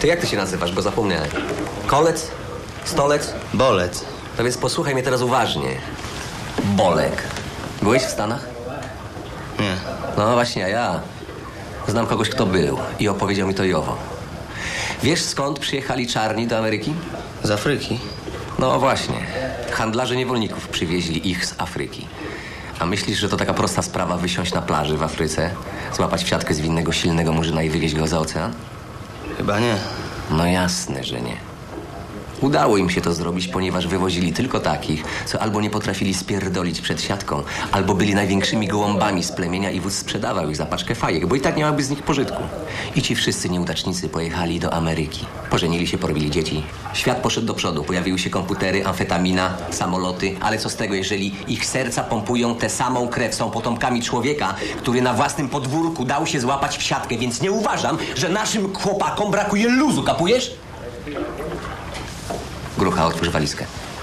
Ty jak ty się nazywasz, bo zapomniałem? Kolec? Stolec? Bolec. No więc posłuchaj mnie teraz uważnie. Bolek. Byłeś w Stanach? Nie. No właśnie, a ja znam kogoś, kto był i opowiedział mi to i owo. Wiesz skąd przyjechali czarni do Ameryki? Z Afryki. No właśnie. Handlarze niewolników przywieźli ich z Afryki. A myślisz, że to taka prosta sprawa wysiąść na plaży w Afryce, złapać w siatkę zwinnego, silnego murzyna i wywieźć go za ocean? Chyba nie. No jasne, że nie. Udało im się to zrobić, ponieważ wywozili tylko takich, co albo nie potrafili spierdolić przed siatką, albo byli największymi gołąbami z plemienia i wódz sprzedawał ich za paczkę fajek, bo i tak nie miałby z nich pożytku. I ci wszyscy nieudacznicy pojechali do Ameryki. Pożenili się, porobili dzieci. Świat poszedł do przodu. Pojawiły się komputery, amfetamina, samoloty. Ale co z tego, jeżeli ich serca pompują tę samą krew, są potomkami człowieka, który na własnym podwórku dał się złapać w siatkę, więc nie uważam, że naszym chłopakom brakuje luzu, kapujesz? Grucha, otwórz walizkę.